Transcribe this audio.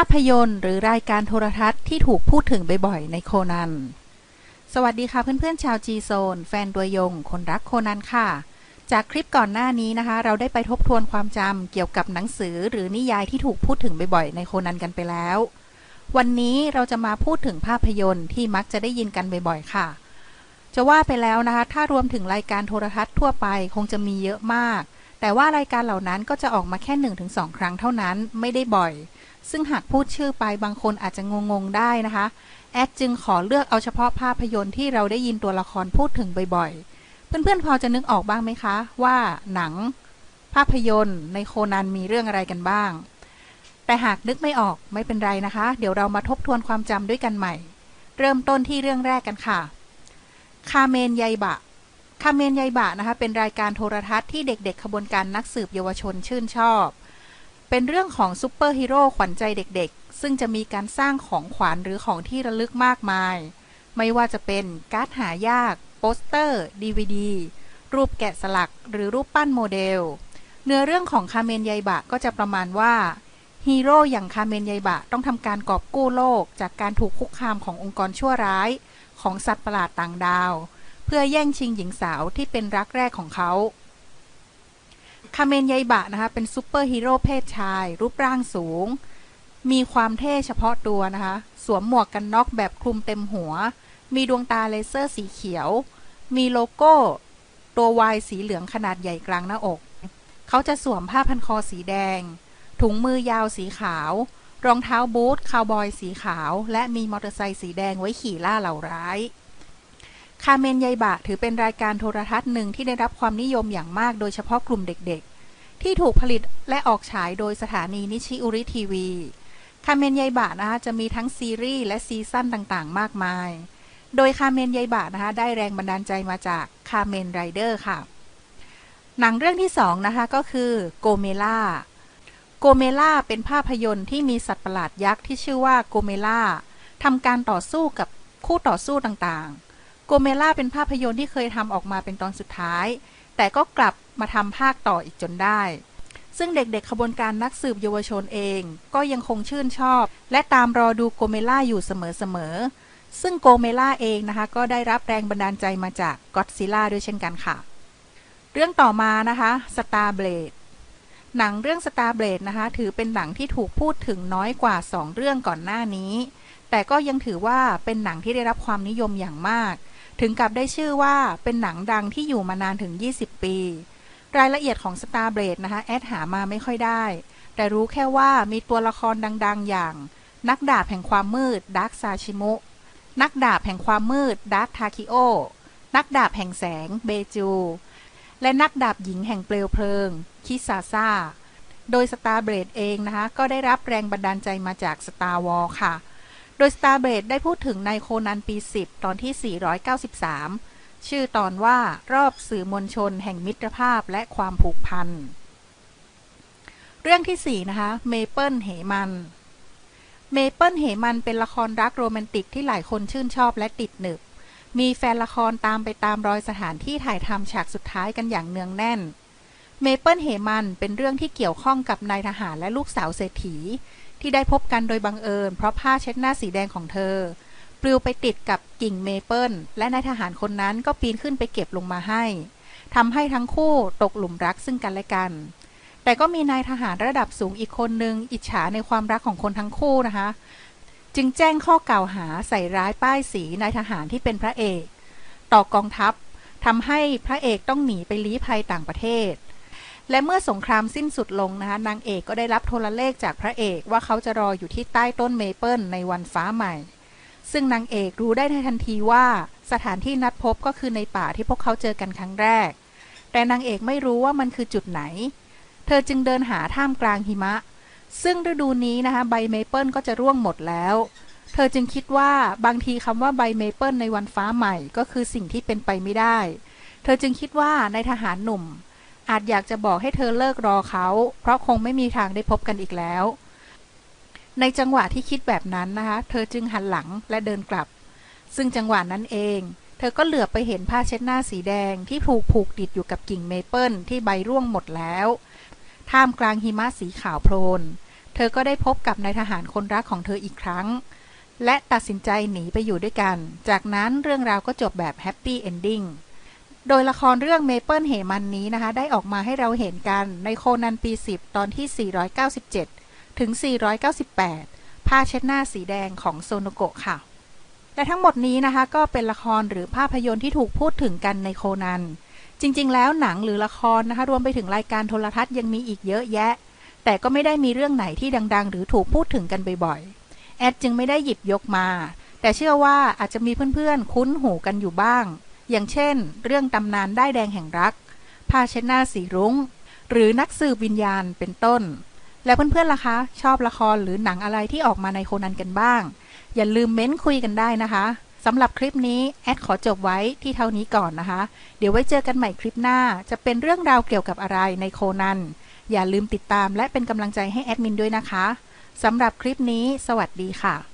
าพยนตร์หรือรายการโทรทัศน์ที่ถูกพูดถึงบ่อยๆในโคนัน สวัสดีค่ะเพื่อนๆชาวจีโซนแฟนตัวยง คนรักโคนันค่ะ จากคลิปก่อนหน้านี้นะคะ เราได้ไปทบทวนความจำเกี่ยวกับหนังสือหรือนิยายที่ถูกพูดถึงบ่อยๆในโคนันกันไปแล้ว วันนี้เราจะมาพูดถึงภาพยนตร์ที่มักจะได้ยินกันบ่อยๆค่ะ จะว่าไปแล้วนะคะ ถ้ารวมถึงรายการโทรทัศน์ทั่วไปคงจะมีเยอะมาก แต่ว่ารายการเหล่านั้นก็จะออกมาแค่ 1-2 ครั้งเท่านั้นไม่ได้บ่อย ซึ่งหากพูดชื่อไปบางคนอาจจะงงๆได้นะคะ แอดจึงขอเลือกเอาเฉพาะภาพยนตร์ที่เราได้ยินตัวละครพูดถึงบ่อยๆ เพื่อนๆพอจะนึกออกบ้างไหมคะ ว่าหนัง ภาพยนตร์ในโคนันมีเรื่องอะไรกันบ้าง แต่หากนึกไม่ออกไม่เป็นไรนะคะ เดี๋ยวเรามาทบทวนความจำด้วยกันใหม่ เริ่มต้นที่เรื่องแรกกันค่ะ คาเมนไยบะคาเมนไยบะนะคะเป็นรายการโทรทัศน์ที่เด็กๆ ขบวนการนักสืบเยาวชนชื่นชอบ เป็นเรื่องของซูเปอร์ฮีโร่ขวัญใจเด็กๆ ซึ่งจะมีการสร้างของขวัญหรือของที่ระลึกมากมาย ไม่ว่าจะเป็นการ์ดหายาก โปสเตอร์ ดีวดี รูปแกะสลัก หรือรูปปั้นโมเดล เนื้อเรื่องของคาเมนไยบะก็จะประมาณว่าฮีโร่อย่างคาเมนไยบะต้องทำการกอบกู้โลก จากการถูกคุกคามขององค์กรชั่วร้าย ของสัตว์ประหลาดต่างดาว เพื่อแย่งชิงหญิงสาวที่เป็นรักแรกของเขา คาเมนไยบะนะคะเป็นซูเปอร์ฮีโร่เพศชาย รูปร่างสูง มีความเท่เฉพาะตัวนะคะ สวมหมวกกันน็อกแบบคลุมเต็มหัว มีดวงตาเลเซอร์สีเขียว มีโลโก้ตัววายสีเหลืองขนาดใหญ่กลางหน้าอก เขาจะสวมผ้าพันคอสีแดง ถุงมือยาวสีขาว รองเท้าบูทคาวบอยสีขาว และมีมอเตอร์ไซค์สีแดงไว้ขี่ล่าเหล่าร้าย คาเมนไยบะถือเป็นรายการโทรทัศน์หนึ่งที่ได้รับความนิยมอย่างมากโดยเฉพาะกลุ่มเด็กๆ ที่ถูกผลิตและออกฉายโดยสถานีนิชิอุริทีวี คาเมนไยบะนะคะจะมีทั้งซีรีส์และซีซั่นต่างๆ มากมาย โดยคาเมนไยบะนะคะได้แรงบันดาลใจมาจากคาเมนไรเดอร์ค่ะ หนังเรื่องที่สองนะคะก็คือโกเมล่า โกเมล่าเป็นภาพยนตร์ที่มีสัตว์ประหลาดยักษ์ที่ชื่อว่าโกเมล่าทำการต่อสู้กับคู่ต่อสู้ต่างๆ โกเมล่าเป็นภาพยนตร์ที่เคยทำออกมาเป็นตอนสุดท้าย แต่ก็กลับมาทำภาคต่ออีกจนได้ ซึ่งเด็กๆขบวนการนักสืบเยาวชนเอง ก็ยังคงชื่นชอบ และตามรอดูโกเมล่าอยู่เสมอๆ ซึ่งโกเมล่าเองนะคะ ก็ได้รับแรงบันดาลใจมาจากก็อดซิล่าด้วยเช่นกันค่ะ เรื่องต่อมานะคะสตาร์เบลดหนังเรื่อง Star Blade นะคะ ถือเป็นหนังที่ถูกพูดถึงน้อยกว่า 2 เรื่องก่อนหน้านี้ แต่ก็ยังถือว่าเป็นหนังที่ได้รับความนิยมอย่างมาก ถึงกับได้ชื่อว่าเป็นหนังดังที่อยู่มานานถึง 20 ปี รายละเอียดของ Star Blade นะคะ แอดหามาไม่ค่อยได้ แต่รู้แค่ว่ามีตัวละครดัง ๆ อย่าง นักดาบแห่งความมืดดาร์คซาชิมุนักดาบแห่งความมืดดาร์คทาคิโอนักดาบแห่งแสงเบจู และนักดาบหญิงแห่งเปลวเพลิง คิซาซาโดย Star b l a d e เองนะคะ ก็ได้รับแรงบันดาลใจมาจาก Star War ค่ะ โดย Star b l a d ได้พูดถึงในโคนันปี 10 ตอนที่ 493 ชื่อตอนว่ารอบสื่อมวลชนแห่งมิตรภาพและความผูกพัน เรื่องที่ 4 นะคะเมเปิลเหมันเมเปิลเหมันเป็นละครรักโรแมนติกที่หลายคนชื่นชอบและติดหนึบ มีแฟนละครตามไปตามรอยสถานที่ถ่ายทำฉากสุดท้ายกันอย่างเนืองแน่น เมเปิลเหมันเป็นเรื่องที่เกี่ยวข้องกับนายทหารและลูกสาวเศรษฐี ที่ได้พบกันโดยบังเอิญ เพราะผ้าเช็ดหน้าสีแดงของเธอ ปลิวไปติดกับกิ่งเมเปิลและนายทหารคนนั้นก็ปีนขึ้นไปเก็บลงมาให้ทำให้ทั้งคู่ตกหลุมรักซึ่งกันและกัน แต่ก็มีนายทหารระดับสูงอีกคนหนึ่งอิจฉาในความรักของคนทั้งคู่นะคะ จึงแจ้งข้อกล่าวหาใส่ร้ายป้ายสีนายทหารที่เป็นพระเอก ต่อกองทัพทำให้พระเอกต้องหนีไปลี้ภัยต่างประเทศ และเมื่อสงครามสิ้นสุดลงนะคะนางเอกก็ได้รับโทรเลขจากพระเอกว่าเขาจะรออยู่ที่ใต้ต้นเมเปิลในวันฟ้าใหม่ ซึ่งนางเอกรู้ได้ในทันทีว่าสถานที่นัดพบก็คือในป่าที่พวกเขาเจอกันครั้งแรก แต่นางเอกไม่รู้ว่ามันคือจุดไหน เธอจึงเดินหาท่ามกลางหิมะ ซึ่งฤดูนี้นะคะใบเมเปิลก็จะร่วงหมดแล้วเธอจึงคิดว่าบางทีคำว่าใบเมเปิลในวันฟ้าใหม่ก็คือสิ่งที่เป็นไปไม่ได้ เธอจึงคิดว่าในทหารหนุ่ม อาจอยากจะบอกให้เธอเลิกรอเขา เพราะคงไม่มีทางได้พบกันอีกแล้ว ในจังหวะที่คิดแบบนั้นนะคะ เธอจึงหันหลังและเดินกลับ ซึ่งจังหวะนั้นเอง เธอก็เหลือบไปเห็นผ้าเช็ดหน้าสีแดงที่ถูกผูกติดอยู่กับกิ่งเมเปิลที่ใบร่วงหมดแล้ว ท่ามกลางหิมะสีขาวโพลน เธอก็ได้พบกับนายทหารคนรักของเธออีกครั้ง และตัดสินใจหนีไปอยู่ด้วยกัน จากนั้นเรื่องราวก็จบแบบแฮปปี้เอนดิ้ง โดยละครเรื่องเมเปิลเหมันนี้นะคะ ได้ออกมาให้เราเห็นกันในโคนันปี 10 ตอนที่ 497 ถึง 498 ผ้าเช็ดหน้าสีแดงของโซโนโกะค่ะ และทั้งหมดนี้นะคะ ก็เป็นละครหรือภาพยนตร์ที่ถูกพูดถึงกันในโคนัน จริง ๆ แล้วหนังหรือละครนะคะ รวมไปถึงรายการโทรทัศน์ยังมีอีกเยอะแยะ แต่ก็ไม่ได้มีเรื่องไหนที่ดัง ๆ หรือถูกพูดถึงกันบ่อยๆ แอดจึงไม่ได้หยิบยกมา แต่เชื่อว่าอาจจะมีเพื่อนๆ คุ้นหูกันอยู่บ้าง อย่างเช่น เรื่องตำนานได้แดงแห่งรักผ้าเช็ดหน้าสีรุง้ง หรือนักสืบวิญญาณเป็นต้น แล้วเพื่อนๆล่ะคะ ชอบละครหรือหนังอะไรที่ออกมาในโคนันกันบ้าง อย่าลืมเม้นคุยกันได้นะคะสำหรับคลิปนี้ แอดขอจบไว้ที่เท่านี้ก่อนนะคะ เดี๋ยวไว้เจอกันใหม่คลิปหน้า จะเป็นเรื่องราวเกี่ยวกับอะไรในโคนัน อย่าลืมติดตามและเป็นกำลังใจให้แอดมินด้วยนะคะสำหรับคลิปนี้ สวัสดีค่ะ